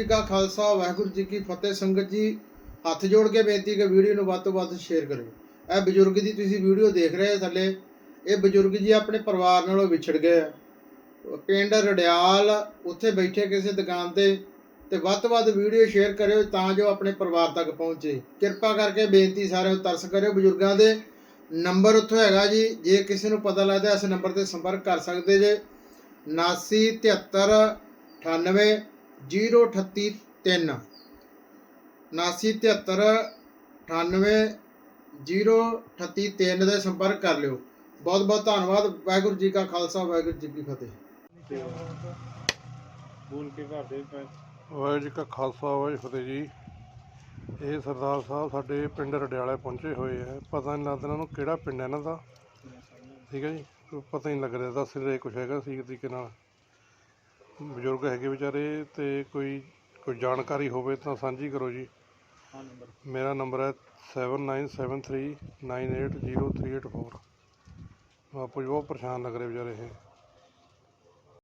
ਜੀ ਕਾ ਖਾਲਸਾ, ਵਾਹਿਗੁਰੂ ਜੀ ਕੀ ਫਤਿਹ। ਸੰਗਤ ਜੀ, ਹੱਥ ਜੋੜ ਕੇ ਬੇਨਤੀ ਕਿ ਵੀਡੀਓ ਨੂੰ ਵੱਧ ਤੋਂ ਵੱਧ ਸ਼ੇਅਰ ਕਰਿਓ। ਇਹ ਬਜ਼ੁਰਗ ਦੀ ਤੁਸੀਂ ਵੀਡੀਓ ਦੇਖ ਰਹੇ ਹੋ ਥੱਲੇ। ਇਹ ਬਜ਼ੁਰਗ ਜੀ ਆਪਣੇ ਪਰਿਵਾਰ ਨਾਲੋਂ ਵਿਛੜ ਗਏ ਆ। ਪਿੰਡ ਰੜਿਆਲ, ਉੱਥੇ ਬੈਠੇ ਕਿਸੇ ਦੁਕਾਨ ਤੇ ਤੇ ਵੱਧ ਤੋਂ ਵੱਧ ਵੀਡੀਓ ਸ਼ੇਅਰ ਕਰਿਓ ਤਾਂ ਜੋ ਆਪਣੇ ਪਰਿਵਾਰ ਤੱਕ ਪਹੁੰਚੇ। ਕਿਰਪਾ ਕਰਕੇ ਬੇਨਤੀ ਸਾਰਿਆਂ ਨੂੰ ਤਰਸ ਕਰਿਓ। ਬਜ਼ੁਰਗਾਂ ਦੇ ਨੰਬਰ ਉੱਥੋਂ ਹੈਗਾ ਜੀ। ਜੇ ਕਿਸੇ ਨੂੰ ਪਤਾ ਲੱਗਦਾ ਇਸ ਨੰਬਰ ਤੇ ਸੰਪਰਕ ਕਰ ਸਕਦੇ ਜੇ। 79 73 98 0383 79 73 98 0383 ਦੇ ਸੰਪਰਕ ਕਰ ਲਿਓ। ਬਹੁਤ ਬਹੁਤ ਧੰਨਵਾਦ। ਵਾਹਿਗੁਰੂ ਜੀ ਕਾ ਖਾਲਸਾ ਵਾਹਿਗੁਰੂ ਜੀ ਕੀ ਫਤਿਹ। ਬੋਲ ਕੇ ਘਰ ਦੇ ਪੈ- ਵਾਹਿਗੁਰੂ ਜੀ ਕਾ ਖਾਲਸਾ ਵਾਹਿਗੁਰੂ ਫਤਿਹ ਜੀ। ਇਹ ਸਰਦਾਰ ਸਾਹਿਬ ਸਾਡੇ ਪਿੰਡ ਰਡਿਆਲੇ ਪਹੁੰਚੇ ਹੋਏ ਆ। ਪਤਾ ਨਹੀਂ ਲੱਗਦਾ ਇਹਨਾਂ ਨੂੰ ਕਿਹੜਾ ਪਿੰਡ ਹੈ ਇਹਨਾਂ ਦਾ। ਠੀਕ ਹੈ ਜੀ? ਪਤਾ ਨਹੀਂ ਲੱਗ ਰਿਹਾ। ਦੱਸ ਰਹੇ ਕੁਛ ਹੈਗਾ ਸੀ ਤਰੀਕੇ ਨਾਲ। ਬਜ਼ੁਰਗ ਹੈਗੇ ਵਿਚਾਰੇ ਤੇ ਕੋਈ ਕੋਈ ਜਾਣਕਾਰੀ ਹੋਵੇ ਤਾਂ ਸਾਂਝੀ ਕਰੋ ਜੀ। ਮੇਰਾ ਨੰਬਰ ਹੈ 7973980384 ਬਾਪੂ ਜੀ ਬਹੁਤ ਪਰੇਸ਼ਾਨ ਲੱਗ ਰਹੇ ਵਿਚਾਰੇ ਇਹ।